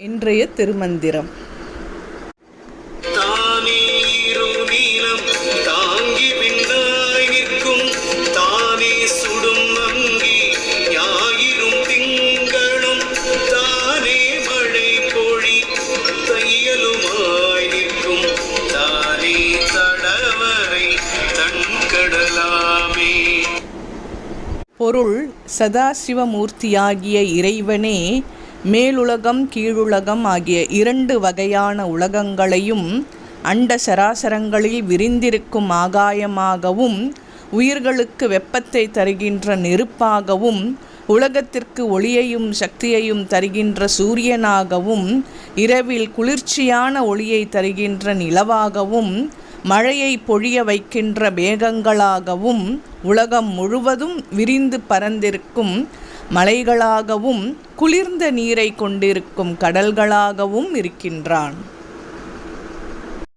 இன்றைய திருமந்திரம். பொருள் சதாசிவமூர்த்தியாகிய இறைவனே மேலுலகம் கீழுலகம் ஆகிய இரண்டு வகையான உலகங்களையும் அண்ட சராசரங்களில் விரிந்திருக்கும் ஆகாயமாகவும் உயிர்களுக்கு வெப்பத்தை தருகின்ற நெருப்பாகவும் உலகத்திற்கு ஒளியையும் சக்தியையும் தருகின்ற சூரியனாகவும் இரவில் குளிர்ச்சியான ஒளியை தருகின்ற நிலவாகவும் மழையை பொழிய வைக்கின்ற மேகங்களாகவும் உலகம் முழுவதும் விரிந்து பரந்திருக்கும் மலைகளாகவும் குளிர்ந்த நீரை கொண்டிருக்கும் கடல்களாகவும் இருக்கின்றான்.